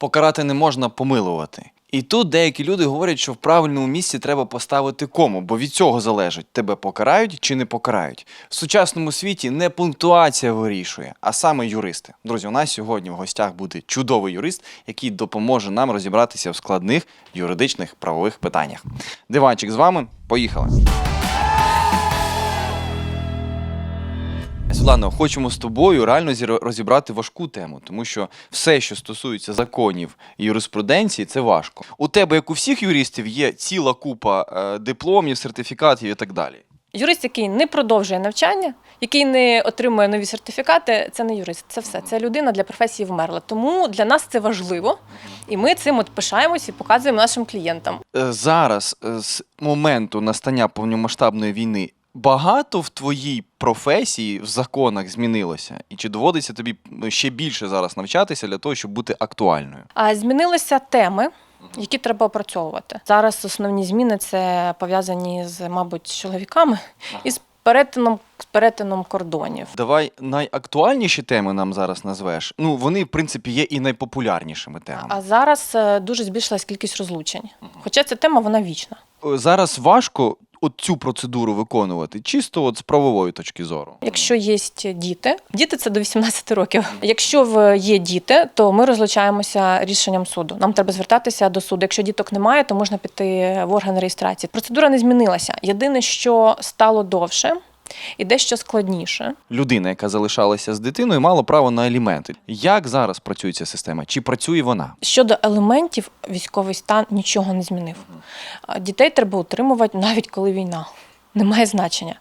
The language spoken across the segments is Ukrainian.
покарати не можна помилувати. І тут деякі люди говорять, що в правильному місці треба поставити кому, бо від цього залежить, тебе покарають чи не покарають. В сучасному світі не пунктуація вирішує, а саме юристи. Друзі, у нас сьогодні в гостях буде чудовий юрист, який допоможе нам розібратися в складних юридичних правових питаннях. Диванчик з вами. Поїхали. Світлано, хочемо з тобою реально розібрати важку тему, тому що все, що стосується законів і юриспруденції, це важко. У тебе, як у всіх юристів, є ціла купа е, дипломів, сертифікатів і так далі. Юрист, який не продовжує навчання, який не отримує нові сертифікати, це не юрист. Це все. Це людина для професії вмерла. Тому для нас це важливо, і ми цим от пишаємось і показуємо нашим клієнтам. Е, Зараз, е, з моменту настання повномасштабної війни, багато в твоїй професії в законах змінилося? І чи доводиться тобі ще більше зараз навчатися для того, щоб бути актуальною? А змінилися теми. Які треба опрацьовувати зараз. Основні зміни це пов'язані з, мабуть, з чоловіками і з перетином з перетином кордонів. Давай найактуальніші теми нам зараз назвеш. Ну, вони, в принципі, є і найпопулярнішими темами. А зараз е, дуже збільшилась кількість розлучень. Хоча ця тема вона вічна. Е, Зараз важко от цю процедуру виконувати, чисто от з правової точки зору. Якщо є діти, діти це до 18 років. Якщо в- є діти, то ми розлучаємося рішенням суду. Нам треба звертатися до суду. Якщо діток немає, то можна піти в орган реєстрації. Процедура не змінилася. Єдине, що стало довше і дещо складніше. Людина, яка залишалася з дитиною, мала право на аліменти. Як зараз працює ця система? Чи працює вона? Щодо елементів, військовий стан нічого не змінив. Дітей треба утримувати навіть коли війна. Немає значення.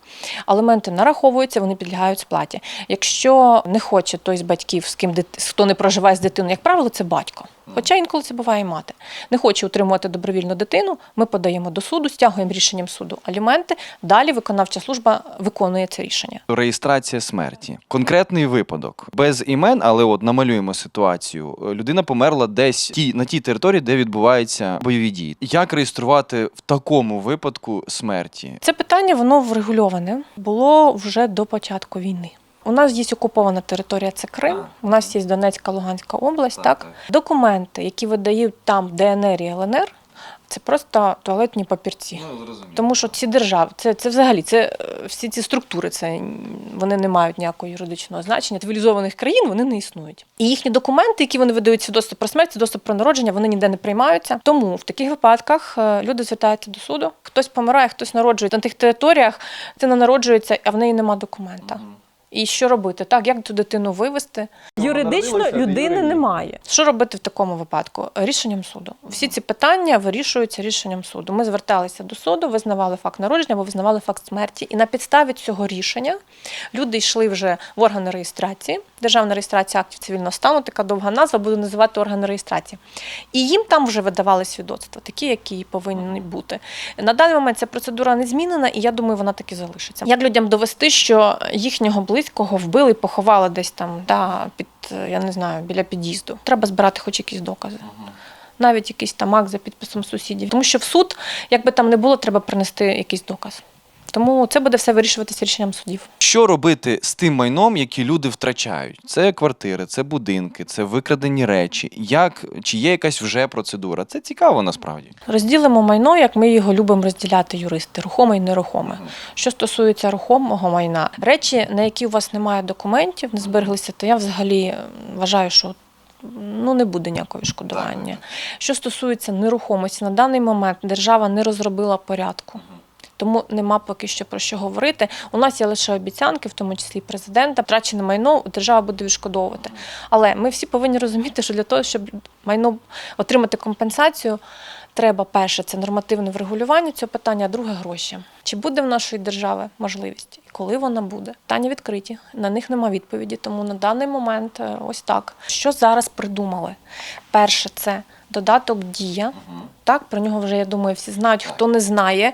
Аліменти нараховуються, вони підлягають сплаті. Якщо не хоче той з батьків, з ким дит- хто не проживає з дитиною, як правило, це батько. Хоча інколи це буває і мати. Не хоче утримувати добровільно дитину, ми подаємо до суду, стягуємо рішенням суду аліменти. Далі виконавча служба виконує це рішення. Реєстрація смерті. Конкретний випадок. Без імен, але от намалюємо ситуацію. Людина померла десь ті, на тій території, де відбуваються бойові дії. Як реєструвати в такому випадку смерті? Це питання воно врегульоване було вже до початку війни. У нас є окупована територія, це Крим. У нас є Донецька, Луганська область. Так. документи, які видають там ДНР і ЛНР, це просто туалетні папірці. Ну, зрозуміло. Тому що ці держави, це, це взагалі це е, всі ці структури, це вони не мають ніякого юридичного значення. Цивілізованих країн вони не існують. І їхні документи, які вони видають свідоцтво про смерть, свідоцтво про народження, вони ніде не приймаються. Тому в таких випадках е, люди звертаються до суду. Хтось помирає, хтось народжується на тих територіях. Дитина народжується, а в неї нема документа. І що робити? Так, як цю дитину вивести? Юридично людини немає. Що робити в такому випадку? Рішенням суду. Всі ці питання вирішуються рішенням суду. Ми зверталися до суду, визнавали факт народження або визнавали факт смерті. І на підставі цього рішення люди йшли вже в органи реєстрації. Державна реєстрація актів цивільного стану, така довга назва, буду називати органи реєстрації. І їм там вже видавали свідоцтва, такі, які повинні бути. На даний момент ця процедура не змінена, і я думаю, вона так і залишиться. Як людям довести, що їхнього близького вбили і поховали десь там, да, під я не знаю, біля під'їзду. Треба збирати хоч якісь докази. Навіть якийсь там акт за підписом сусідів. Тому що в суд, як би там не було, треба принести якийсь доказ. Тому це буде все вирішуватися рішенням судів. Що робити з тим майном, які люди втрачають? Це квартири, це будинки, це викрадені речі. Як чи є якась вже процедура? Це цікаво насправді. Розділимо майно, як ми його любимо розділяти юристи, рухоме і нерухоме. Що стосується рухомого майна, речі, на які у вас немає документів, не збереглися, то я взагалі вважаю, що ну не буде ніякого відшкодування. Що стосується нерухомості, на даний момент держава не розробила порядку. Тому нема поки що про що говорити. У нас є лише обіцянки, в тому числі президента. Втрачене майно держава буде відшкодовувати. Але ми всі повинні розуміти, що для того, щоб майно отримати компенсацію, треба перше це нормативне врегулювання цього питання, а друге гроші. Чи буде в нашої держави можливість? І коли вона буде? Питання відкриті. На них нема відповіді. Тому на даний момент е, ось так. Що зараз придумали? Перше, це додаток дія. Так, про нього вже я думаю, всі знають. Хто не знає,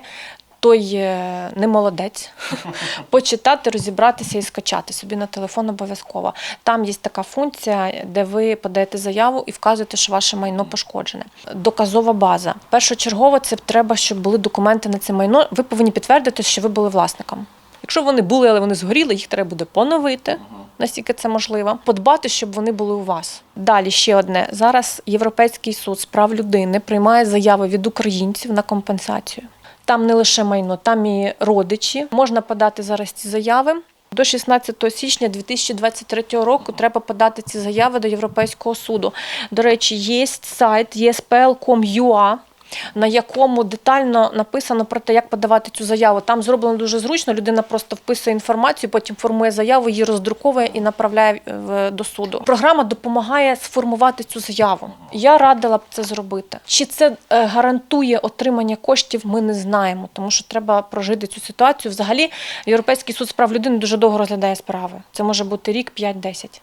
той е, не молодець. Почитати, розібратися і скачати собі на телефон обов'язково. Там є така функція, де ви подаєте заяву і вказуєте, що ваше майно пошкоджене. Доказова база. Першочергово це треба, щоб були документи на це майно. Ви повинні підтвердити, що ви були власником. Якщо вони були, але вони згоріли, їх треба буде поновити. наскільки це можливо, подбати, щоб вони були у вас. Далі ще одне. Зараз Європейський суд з прав людини приймає заяви від українців на компенсацію. Там не лише майно, там і родичі. Можна подати зараз ці заяви. До 16 січня 2023 року треба подати ці заяви до Європейського суду. До речі, є сайт espl.com.ua, на якому детально написано про те, як подавати цю заяву. Там зроблено дуже зручно. Людина просто вписує інформацію, потім формує заяву, її роздруковує і направляє в- до суду. Програма допомагає сформувати цю заяву. Я радила б це зробити. Чи це е, гарантує отримання коштів? Ми не знаємо, тому що треба прожити цю ситуацію. Взагалі, Європейський суд з прав людини дуже довго розглядає справи. Це може бути рік, 5-10.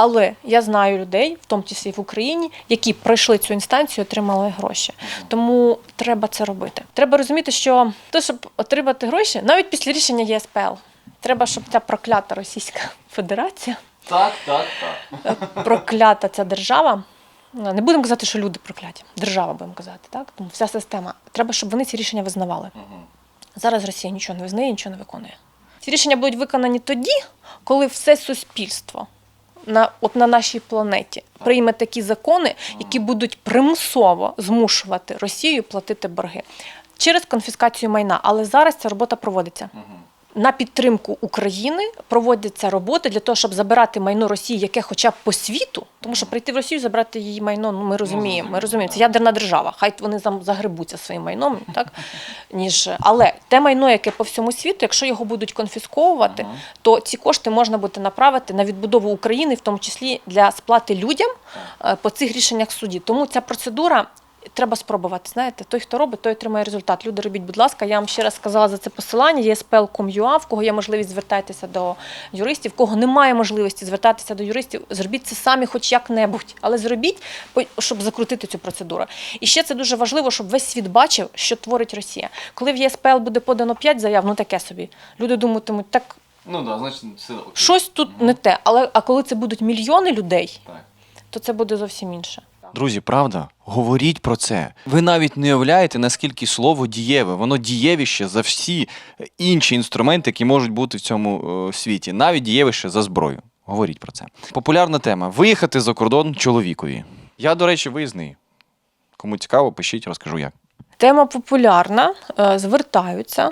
Але я знаю людей, в тому числі в Україні, які пройшли цю інстанцію, і отримали гроші. Тому треба це робити. Треба розуміти, що те, щоб отримати гроші, навіть після рішення ЄСПЛ, треба, щоб ця проклята Російська Федерація, Так, так, так. проклята ця держава. ну, Не будемо казати, що люди прокляті. Держава будемо казати, так? Тому вся система. Треба, щоб вони ці рішення визнавали. Зараз Росія нічого не визнає, нічого не виконує. Ці рішення будуть виконані тоді, коли все суспільство на, от на нашій планеті прийме такі закони, які будуть примусово змушувати Росію платити борги через конфіскацію майна. Але зараз ця робота проводиться. На підтримку України проводяться роботи для того, щоб забирати майно Росії, яке хоча б по світу, тому що прийти в Росію, забрати її майно, ну ми розуміємо. Ми розуміємо, це ядерна держава. Хай вони там загребуться своїм майном, так ніж але те майно, яке по всьому світу, якщо його будуть конфісковувати, то ці кошти можна буде направити на відбудову України, в тому числі для сплати людям е, по цих рішеннях суді. Тому ця процедура. Треба спробувати. Знаєте, той, хто робить, той отримає результат. Люди робіть, будь ласка. Я вам ще раз сказала за це посилання. Є spell.com.ua, в кого є можливість звертайтеся до юристів, в кого немає можливості звертатися до юристів, зробіть це самі, хоч як-небудь, але зробіть, щоб закрутити цю процедуру. І ще це дуже важливо, щоб весь світ бачив, що творить Росія. Коли в ЄСПЛ буде подано 5 заяв, ну таке собі. Люди думатимуть, так Ну так, значить, все окей. щось тут не те. Але а коли це будуть мільйони людей, Так. то це буде зовсім інше. Друзі, правда, говоріть про це. Ви навіть не уявляєте, наскільки слово дієве. Воно дієвіще за всі інші інструменти, які можуть бути в цьому е, світі, навіть дієвіще за зброю. Говоріть про це. Популярна тема: виїхати за кордон чоловікові. Я, до речі, виїзний. Кому цікаво, пишіть, розкажу як. Тема популярна, е, звертаються.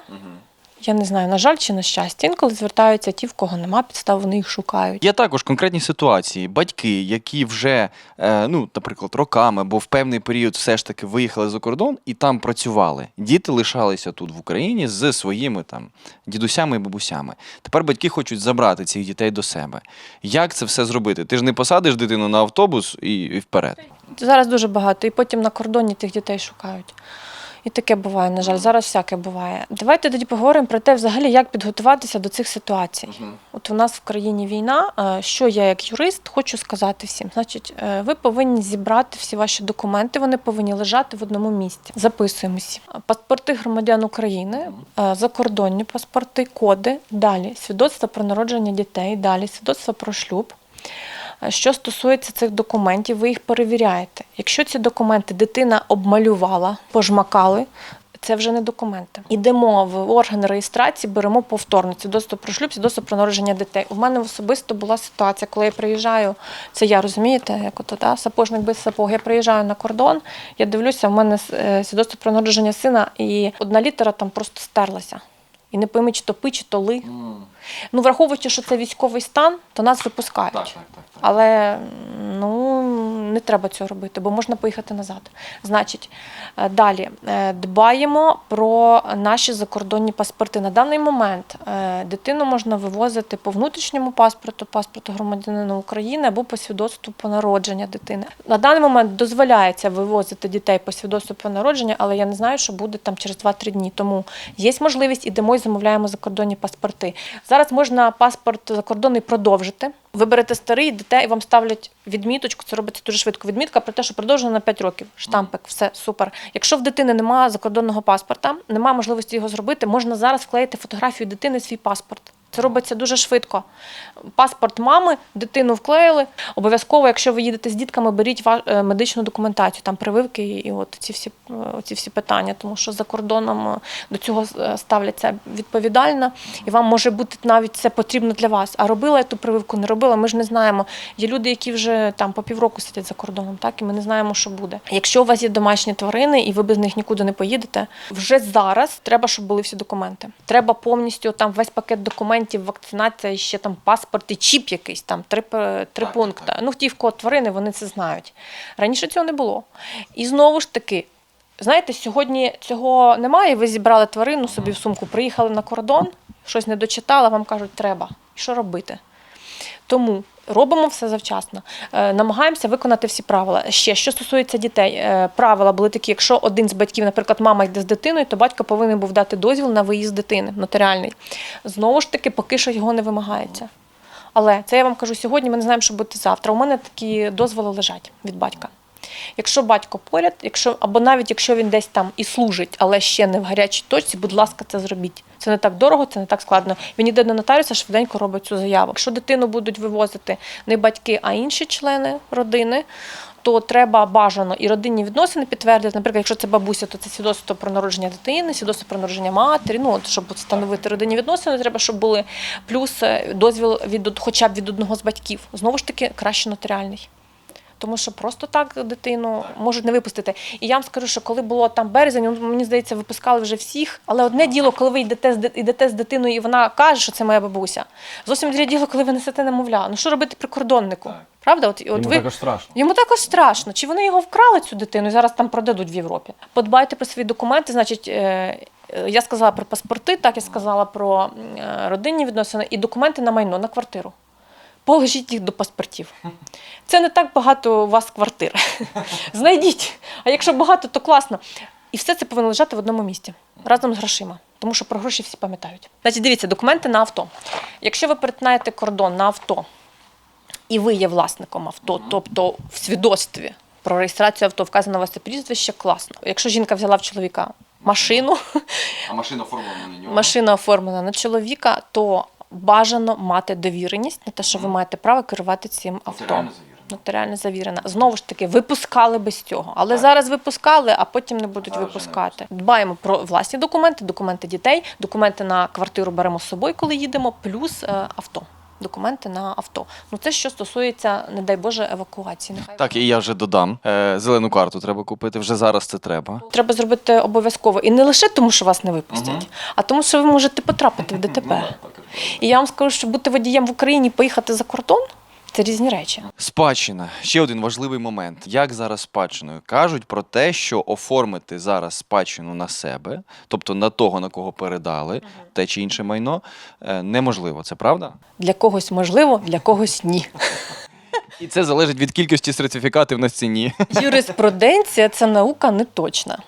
Я не знаю, на жаль чи на щастя. Інколи звертаються ті, в кого нема підстав, вони їх шукають. Є також конкретні ситуації, батьки, які вже, е, ну, наприклад, роками або в певний період все ж таки виїхали за кордон і там працювали. Діти лишалися тут в Україні з своїми там дідусями і бабусями. Тепер батьки хочуть забрати цих дітей до себе. Як це все зробити? Ти ж не посадиш дитину на автобус і, і вперед. Зараз дуже багато, і потім на кордоні тих дітей шукають. І таке буває, на жаль, зараз всяке буває. Давайте тоді поговоримо про те, взагалі, як підготуватися до цих ситуацій. От у нас в країні війна. е, Що я як юрист хочу сказати всім? Значить, е, ви повинні зібрати всі ваші документи, вони повинні лежати в одному місці. Записуємо всі. Паспорти громадян України, е, закордонні паспорти, коди, далі свідоцтво про народження дітей, далі свідоцтво про шлюб. Е, Що стосується цих документів, ви їх перевіряєте. Якщо ці документи дитина обмалювала, пожмакали. Це вже не документи. Ідемо в орган реєстрації, беремо повторно свідоцтво про шлюб, свідоцтво про народження дітей. У мене особисто була ситуація, коли я приїжджаю, це я розумієте, як ото та сапожник без сапог. Я приїжджаю на кордон, я дивлюся, в мене е, свідоцтво про народження сина, і одна літера там просто стерлася. І не пойми, чи то пи, чи то ли. Ну, враховуючи, що це військовий стан, то нас випускають. Але ну не треба цього робити, бо можна поїхати назад. Значить, е, далі е, дбаємо про наші закордонні паспорти. На даний момент е, дитину можна вивозити по внутрішньому паспорту, паспорту громадянина України або по свідоцтву по народження дитини. На даний момент дозволяється вивозити дітей по свідоцтву про народження, але я не знаю, що буде там через 2-3 дні. Тому є можливість, ідемо і замовляємо закордонні паспорти. Зараз можна паспорт закордонний продовжити. Ви берете старий дітей, вам ставлять відміточку. Це робиться дуже швидко. Відмітка про те, що продовжено на 5 років. Штампик, все супер. Якщо в дитини немає закордонного паспорта, немає можливості його зробити, можна зараз вклеїти фотографію дитини в свій паспорт. Це робиться дуже швидко. Паспорт мами, дитину вклеїли. Обов'язково, якщо ви їдете з дітками, беріть е, медичну документацію, там прививки і от ці всі, е, ці всі питання, тому що за кордоном е, до цього ставляться відповідально, і вам може бути навіть це потрібно для вас. А робила я ту прививку, не робила. Ми ж не знаємо. Є люди, які вже там по півроку сидять за кордоном, так і ми не знаємо, що буде. Якщо у вас є домашні тварини і ви без них нікуди не поїдете, вже зараз треба, щоб були всі документи. Треба повністю там весь пакет документів, вакцинація, ще там паспорт і чіп якийсь, там три, три Так, пункти. так. Ну, ті, в кого тварини, вони це знають. Раніше цього не було. І знову ж таки. Знаєте, сьогодні цього немає. Ви зібрали тварину собі в сумку, приїхали на кордон, щось не дочитали, вам кажуть, треба. І що робити? Тому робимо все завчасно, Е, намагаємося виконати всі правила. Ще що стосується дітей, е, правила були такі: якщо один з батьків, наприклад, мама йде з дитиною, то батько повинен був дати дозвіл на виїзд дитини нотаріальний. Знову ж таки, поки що його не вимагається. Але це я вам кажу сьогодні. Ми не знаємо, що буде завтра. У мене такі дозволи лежать від батька. Якщо батько поряд, якщо або навіть якщо він десь там і служить, але ще не в гарячій точці, будь ласка, це зробіть. Це не так дорого, це не так складно. Він іде до нотаріуса, швиденько робить цю заяву. Якщо дитину будуть вивозити не батьки, а інші члени родини. То треба бажано і родинні відносини підтвердити. Наприклад, якщо це бабуся, то це свідоцтво про народження дитини, свідоцтво про народження матері. Ну от щоб встановити родинні відносини, треба, щоб були плюс е, дозвіл від хоча б від одного з батьків. Знову ж таки, краще нотаріальний. Тому що просто так дитину можуть не випустити. І я вам скажу, що коли було там березень, ну, мені здається, випускали вже всіх. Але одне діло, коли ви йдете з йдете з дитиною, і вона каже, що це моя бабуся. Зовсім друге діло, коли ви несете немовля. Ну що робити прикордоннику? Правда? От, от ви також страшно. Йому також страшно. Чи вони його вкрали цю дитину і зараз там продадуть в Європі? Подбайте про свої документи. Значить, е, е, я сказала про паспорти, так я сказала про е, родинні відносини і документи на майно, на квартиру. Положіть їх до паспортів. Це не так багато у вас квартир. Знайдіть. А якщо багато, то класно. І все це повинно лежати в одному місці разом з грошима. Тому що про гроші всі пам'ятають. Значить, дивіться, документи на авто. Якщо ви перетинаєте кордон на авто, і ви є власником авто, тобто в свідоцтві про реєстрацію авто вказано у вас це прізвище, класно. Якщо жінка взяла в чоловіка машину, А машина оформлена на нього. машина оформлена на чоловіка, то бажано мати довіреність на те, що ви маєте право керувати цим авто. Нотаріально завірена. Знову ж таки, випускали без цього. Але зараз випускали, а потім не будуть Зараз випускати. не. Дбаємо про власні документи, документи дітей, документи на квартиру беремо з собою, коли їдемо, плюс е, авто. Документи на авто. Ну це що стосується, не дай Боже, евакуації. Нехай Так, і я вже додам. Е, зелену карту треба купити. Вже зараз це треба. треба зробити обов'язково. І не лише тому, що вас не випустять, угу. а тому, що ви можете потрапити в ДТП. Ну, так, так і я вам скажу, що бути водієм в Україні поїхати за кордон це різні речі. Спадщина. Ще один важливий момент. Як зараз спадщиною? Кажуть про те, що оформити зараз спадщину на себе, тобто на того, на кого передали те чи інше майно, е, неможливо. Це правда? Для когось можливо, для когось ні. І це залежить від кількості сертифікатів на стіні. Юриспруденція це наука не точна.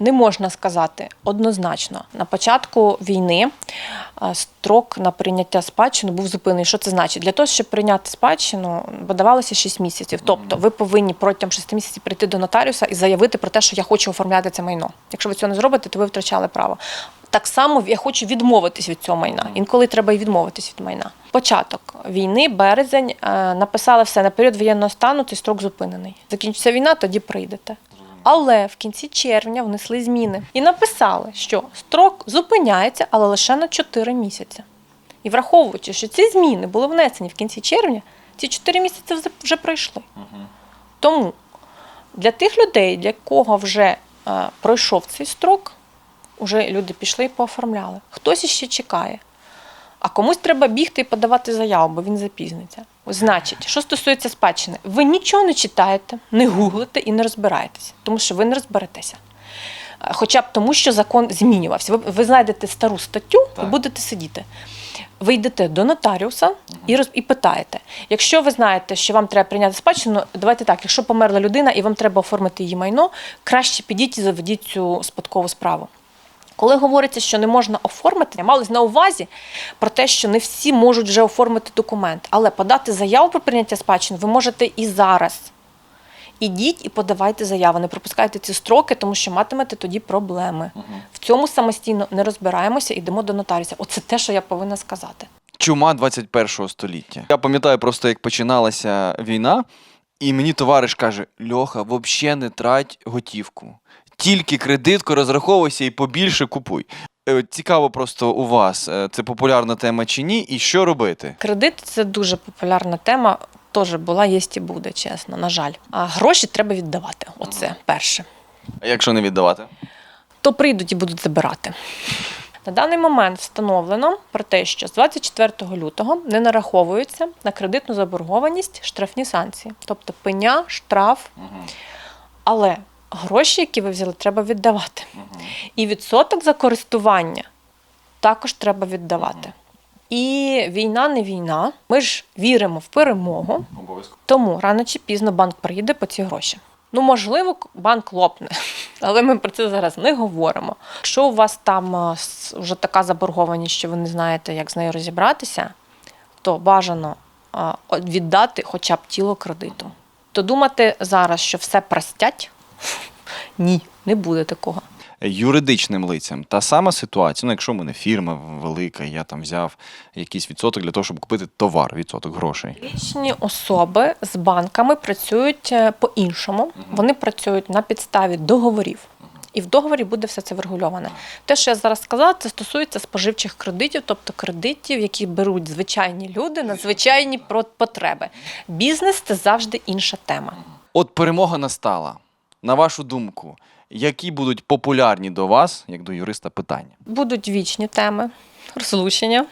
Не можна сказати однозначно. На початку війни строк на прийняття спадщини був зупинений. Що це значить? Для того, щоб прийняти спадщину, видавалося 6 місяців. Тобто ви повинні протягом 6 місяців прийти до нотаріуса і заявити про те, що я хочу оформляти це майно. Якщо ви цього не зробите, то ви втрачали право. Так само я хочу відмовитись від цього майна. Інколи треба і відмовитись від майна. Початок війни, березень, е, написали все на період воєнного стану, цей строк зупинений. Закінчиться війна, тоді прийдете. Але в кінці червня внесли зміни і написали, що строк зупиняється, але лише на 4 місяці. І враховуючи, що ці зміни були внесені в кінці червня, ці 4 місяці вже пройшли. Тому для тих людей, для кого вже е, пройшов цей строк, вже люди пішли і пооформляли. Хтось іще чекає. А комусь треба бігти і подавати заяву, бо він запізниться. Значить, що стосується спадщини, ви нічого не читаєте, не гуглите і не розбираєтеся, тому що ви не розберетеся. Е, Хоча б тому, що закон змінювався. Ви, ви знайдете стару статтю і будете сидіти. Ви йдете до нотаріуса і, роз, і питаєте. Якщо ви знаєте, що вам треба прийняти спадщину, давайте так, якщо померла людина і вам треба оформити її майно, краще підіть і заведіть цю спадкову справу. Коли говориться, що не можна оформити, малось на увазі про те, що не всі можуть вже оформити документ, але подати заяву про прийняття спадщини ви можете і зараз. Ідіть і подавайте заяву, не пропускайте ці строки, тому що матимете тоді проблеми. В цьому самостійно не розбираємося, йдемо до нотаріуса. Оце те, що я повинна сказати. Чума 21 століття. Я пам'ятаю просто, як починалася війна, і мені товариш каже: Льоха, взагалі не трать готівку. Тільки кредитку розраховуйся і побільше купуй. Е, Цікаво просто у вас, е, це популярна тема чи ні, і що робити? Кредит це дуже популярна тема. Теж була, є і буде, чесно, на жаль. А гроші треба віддавати. Оце перше. А якщо не віддавати? То прийдуть і будуть забирати. На даний момент встановлено про те, що з 24 лютого не нараховуються на кредитну заборгованість штрафні санкції, тобто пеня, штраф. Але гроші, які ви взяли, треба віддавати. І відсоток за користування також треба віддавати. І війна не війна. Ми ж віримо в перемогу. Обов'язково. Тому рано чи пізно банк прийде по ці гроші. Ну, можливо, банк лопне, але ми про це зараз не говоримо. Якщо у вас там е, вже така заборгованість, що ви не знаєте, як з нею розібратися, то бажано е, віддати хоча б тіло кредиту. То думати зараз, що все простять, ні, не буде такого. Юридичним лицям та сама ситуація. Ну, якщо в мене фірма велика, я там взяв якийсь відсоток для того, щоб купити товар, відсоток грошей. Фізичні особи з банками працюють е, по-іншому. Вони працюють на підставі договорів. І в договорі буде все це врегульоване. Те, що я зараз сказала, це стосується споживчих кредитів, тобто кредитів, які беруть звичайні люди на звичайні про- потреби. Бізнес це завжди інша тема. От перемога настала. На вашу думку, які будуть популярні до вас, як до юриста, питання? Будуть вічні теми: розлучення,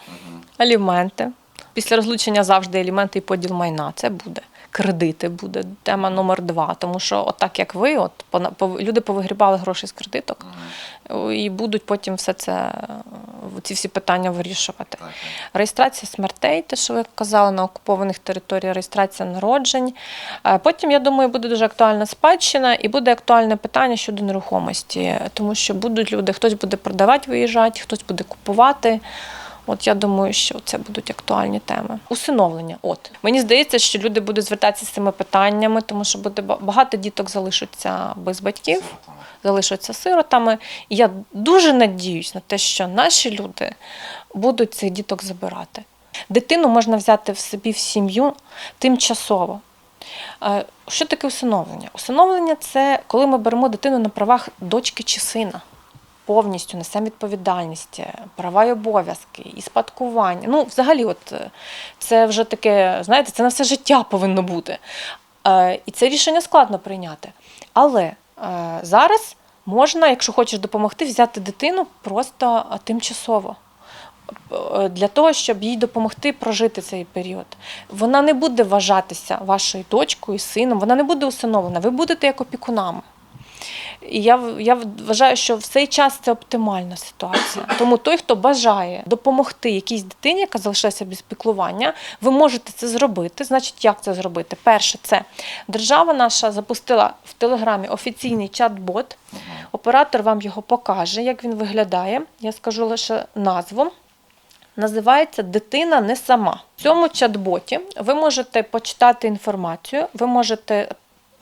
аліменти. Після розлучення завжди аліменти і поділ майна. Це буде. Кредити буде тема номер два. Тому що, отак як ви, от люди повигрібали гроші з кредиток і будуть потім все це е, ці всі питання вирішувати. Реєстрація смертей, те, що ви казали, на окупованих територіях, реєстрація народжень. Е, Потім, я думаю, буде дуже актуальна спадщина і буде актуальне питання щодо нерухомості, тому що будуть люди, хтось буде продавати, виїжджати, хтось буде купувати. От я думаю, що це будуть актуальні теми. Усиновлення. От мені здається, що люди будуть звертатися з цими питаннями, тому що буде багато діток залишаться без батьків, залишаться сиротами. І я дуже надіюсь на те, що наші люди будуть цих діток забирати. Дитину можна взяти в собі в сім'ю тимчасово. Що таке усиновлення? Усиновлення це коли ми беремо дитину на правах дочки чи сина. Повністю несемо відповідальність, е, права і обов'язки, і спадкування. Ну, взагалі, от е, це вже таке, знаєте, це на все життя повинно бути. Е, І це рішення складно прийняти. Але зараз можна, якщо хочеш допомогти, взяти дитину просто тимчасово. Для того, щоб їй допомогти прожити цей період. Вона не буде вважатися вашою дочкою, сином, вона не буде усиновлена, ви будете як опікунами. І я, я вважаю, що в цей час це оптимальна ситуація. Тому той, хто бажає допомогти якійсь дитині, яка залишилася без піклування, ви можете це зробити. Значить, як це зробити? Перше, це держава наша запустила в Телеграмі офіційний чат-бот. Оператор вам його покаже, як він виглядає. Я скажу лише назву. Називається Дитина не сама. В цьому чат-боті ви можете почитати інформацію, ви можете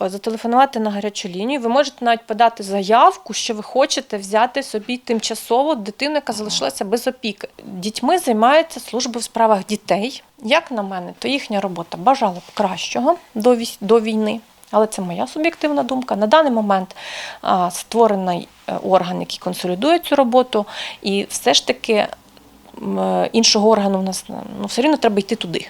зателефонувати на гарячу лінію, ви можете навіть подати заявку, що ви хочете взяти собі тимчасово дитину, яка залишилася без опіки. Дітьми займається служба в справах дітей. Як на мене, то їхня робота бажала б кращого до, війни. Але це моя суб'єктивна думка. На даний момент а, створений е, орган, який консолідує цю роботу, і все ж таки е, іншого органу в нас ну, все рівно треба йти туди.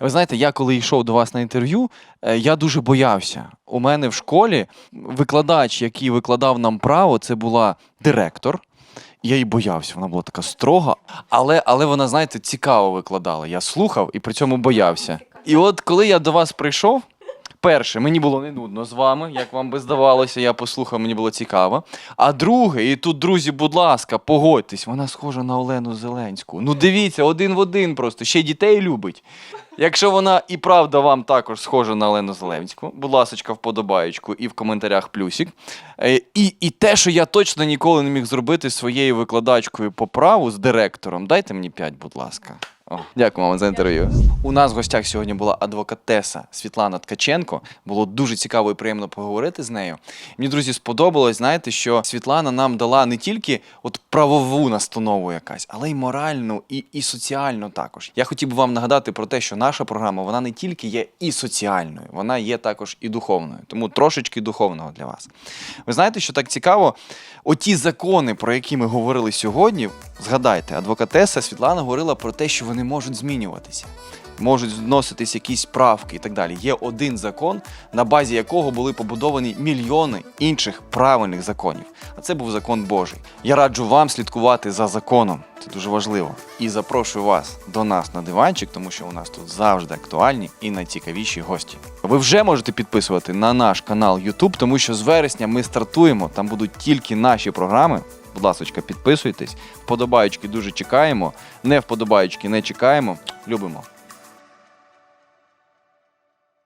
Ви знаєте, я коли йшов до вас на інтерв'ю, е, я дуже боявся. У мене в школі викладач, який викладав нам право, це була директор. Я її боявся, вона була така строга, але, але вона, знаєте, цікаво викладала. Я слухав і при цьому боявся. І от коли я до вас прийшов, перше, мені було не нудно з вами, як вам би здавалося, я послухав, мені було цікаво. А друге, і тут, друзі, будь ласка, погодьтесь, вона схожа на Олену Зеленську. Ну дивіться, один в один просто, ще дітей любить. Якщо вона і правда вам також схожа на Олену Зеленську, будь ласочка, вподобаєчку і в коментарях плюсик. Е, І, і те, що я точно ніколи не міг зробити своєю викладачкою по праву з директором, дайте мені 5, будь ласка. О, дякую вам за інтерв'ю. У нас в гостях сьогодні була адвокатеса Світлана Ткаченко. Було дуже цікаво і приємно поговорити з нею. Мені, друзі, сподобалось, знаєте, що Світлана нам дала не тільки от правову настанову якась, але й моральну, і, і соціальну також. Я хотів би вам нагадати про те, що наша програма вона не тільки є і соціальною, вона є також і духовною. Тому трошечки духовного для вас. Ви знаєте, що так цікаво? Оті закони, про які ми говорили сьогодні, згадайте, адвокатеса Світлана говорила про те, що вони можуть змінюватися. Можуть вноситись якісь правки і так далі. Є один закон, на базі якого були побудовані мільйони інших правильних законів. А це був закон Божий. Я раджу вам слідкувати за законом. Це дуже важливо. І запрошую вас до нас на диванчик, тому що у нас тут завжди актуальні і найцікавіші гості. Ви вже можете підписувати на наш канал YouTube, тому що з вересня ми стартуємо. Там будуть тільки наші програми. Будь ласка, підписуйтесь. Вподобаючки дуже чекаємо. Не вподобаючки не чекаємо. Любимо.